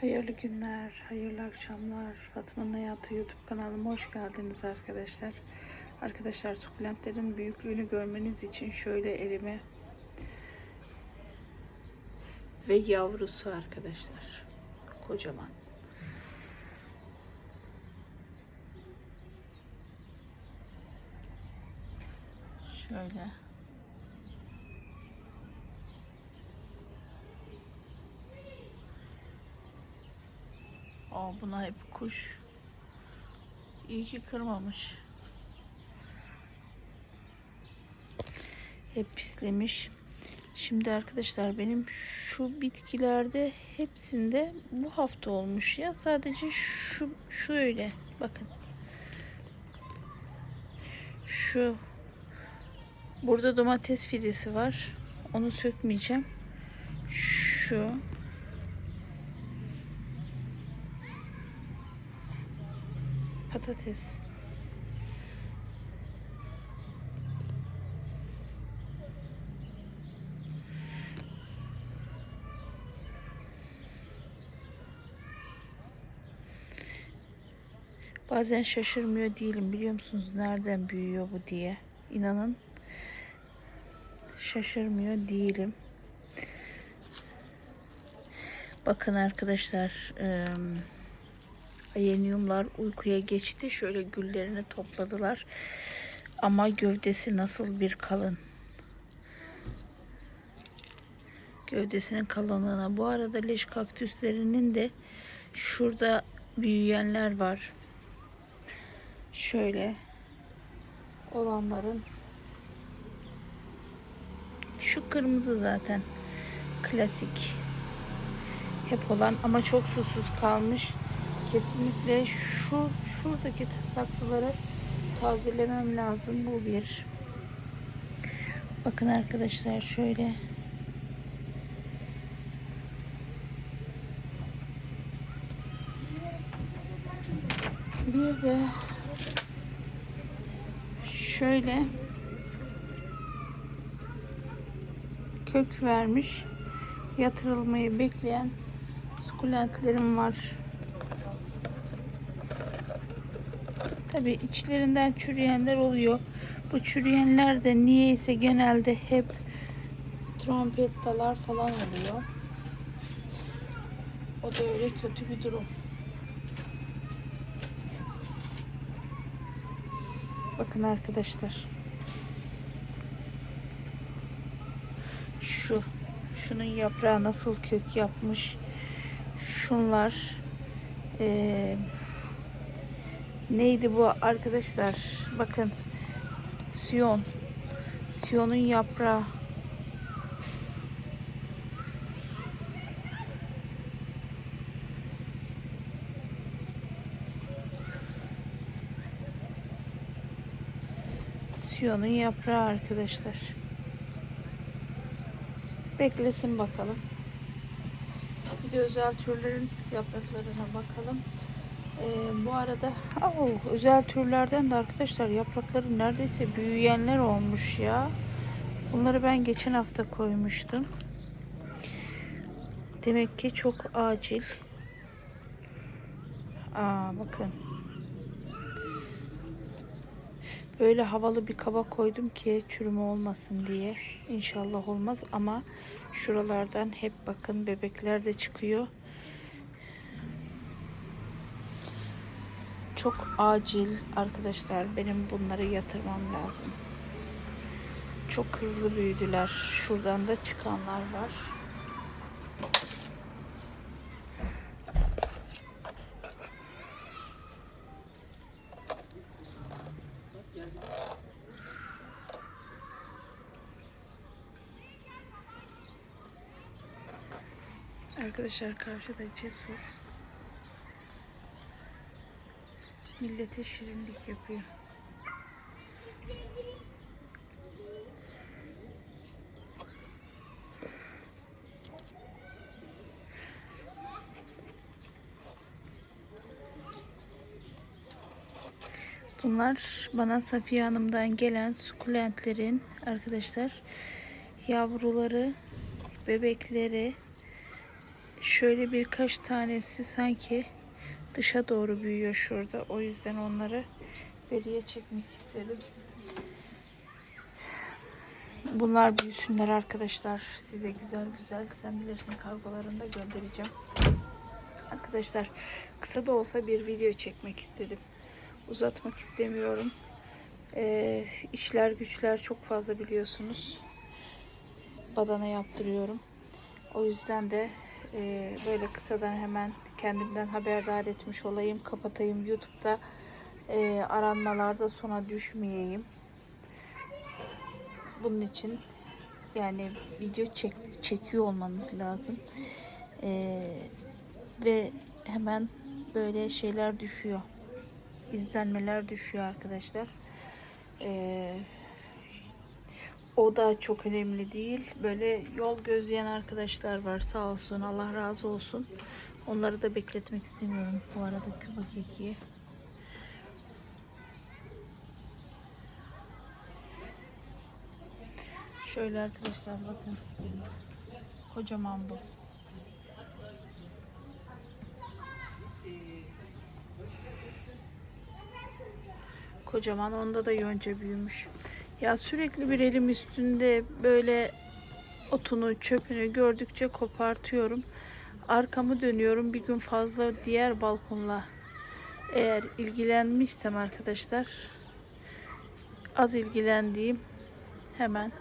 Hayırlı günler, hayırlı akşamlar. Fatma'nın Hayatı YouTube kanalıma hoş geldiniz arkadaşlar. Arkadaşlar sukulentlerin büyüklüğünü görmeniz için şöyle elime ve yavrusu arkadaşlar. Kocaman. Şöyle. Aa, buna hep kuş. İyi ki kırmamış. Hep pislemiş. Şimdi arkadaşlar benim şu bitkilerde hepsinde bu hafta olmuş ya. Sadece şu şöyle bakın. Şu burada domates fidesi var. Onu sökmeyeceğim. Şu patates. Bazen şaşırmıyor değilim biliyor musunuz nereden büyüyor bu diye. İnanın şaşırmıyor değilim. Bakın arkadaşlar eee Ayenyumlar uykuya geçti. Şöyle güllerini topladılar. Ama gövdesi nasıl bir kalın. Gövdesinin kalınlığına. Bu arada leş kaktüslerinin de şurada büyüyenler var. Şöyle olanların şu kırmızı zaten klasik hep olan ama çok susuz kalmış kesinlikle şu şuradaki saksıları tazelemem lazım. Bu bir. Bakın arkadaşlar şöyle. Bir de şöyle kök vermiş yatırılmayı bekleyen sukulentlerim var. Tabi içlerinden çürüyenler oluyor. Bu çürüyenler de niyeyse genelde hep trompettalar falan oluyor. O da öyle kötü bir durum. Bakın arkadaşlar. Şu şunun yaprağı nasıl kök yapmış. Şunlar eee neydi bu arkadaşlar? Bakın. Siyon. Siyonun yaprağı. Siyonun yaprağı arkadaşlar. Beklesin bakalım. Bir de özel türlerin yapraklarına bakalım. Ee, bu arada oh, özel türlerden de arkadaşlar yaprakları neredeyse büyüyenler olmuş ya. Bunları ben geçen hafta koymuştum. Demek ki çok acil. Aa bakın. Böyle havalı bir kaba koydum ki çürüme olmasın diye. İnşallah olmaz ama şuralardan hep bakın bebekler de çıkıyor. Çok acil arkadaşlar benim bunları yatırmam lazım. Çok hızlı büyüdüler. Şuradan da çıkanlar var. Arkadaşlar karşıda cesur millete şirinlik yapıyor. Bunlar bana Safiye Hanım'dan gelen sukulentlerin arkadaşlar yavruları, bebekleri Şöyle birkaç tanesi sanki dışa doğru büyüyor şurada. O yüzden onları beriye çekmek istedim. Bunlar büyüsünler arkadaşlar. Size güzel güzel sen bilirsin kargolarında göndereceğim. Arkadaşlar kısa da olsa bir video çekmek istedim. Uzatmak istemiyorum. Ee, işler güçler çok fazla biliyorsunuz. Badana yaptırıyorum. O yüzden de e, böyle kısadan hemen kendimden haberdar etmiş olayım. Kapatayım YouTube'da e, aranmalarda sona düşmeyeyim. Bunun için yani video çek, çekiyor olmanız lazım. E, ve hemen böyle şeyler düşüyor. İzlenmeler düşüyor arkadaşlar. E, o da çok önemli değil. Böyle yol gözleyen arkadaşlar var. Sağ olsun. Allah razı olsun. Onları da bekletmek istemiyorum. Bu arada Küba. Şöyle arkadaşlar bakın. Kocaman bu. Kocaman onda da yonca büyümüş. Ya sürekli bir elim üstünde böyle otunu çöpünü gördükçe kopartıyorum. Arkamı dönüyorum bir gün fazla diğer balkonla eğer ilgilenmişsem arkadaşlar az ilgilendiğim hemen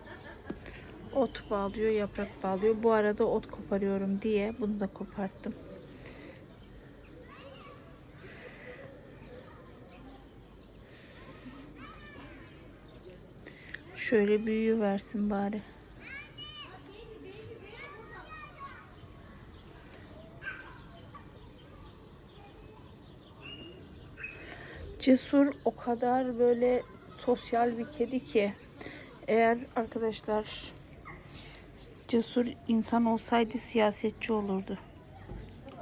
ot bağlıyor yaprak bağlıyor. Bu arada ot koparıyorum diye bunu da koparttım. Şöyle büyüyü versin bari. Cesur o kadar böyle sosyal bir kedi ki eğer arkadaşlar cesur insan olsaydı siyasetçi olurdu.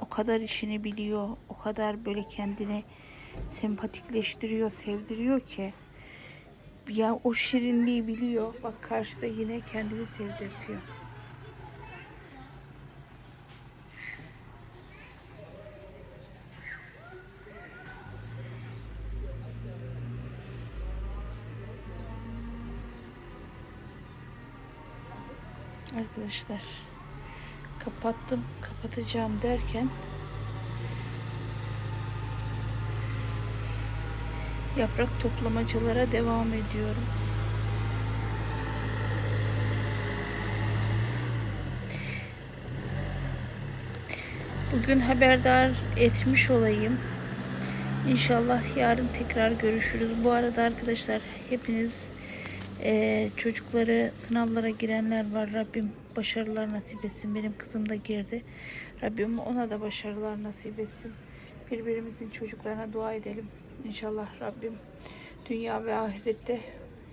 O kadar işini biliyor, o kadar böyle kendini sempatikleştiriyor, sevdiriyor ki ya o şirinliği biliyor. Bak karşıda yine kendini sevdirtiyor. Arkadaşlar kapattım kapatacağım derken yaprak toplamacılara devam ediyorum. Bugün haberdar etmiş olayım. İnşallah yarın tekrar görüşürüz. Bu arada arkadaşlar hepiniz eee, çocukları sınavlara girenler var. Rabbim başarılar nasip etsin. Benim kızım da girdi. Rabbim ona da başarılar nasip etsin. Birbirimizin çocuklarına dua edelim. İnşallah Rabbim dünya ve ahirette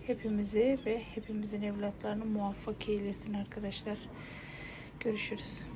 hepimizi ve hepimizin evlatlarını muvaffak eylesin arkadaşlar. Görüşürüz.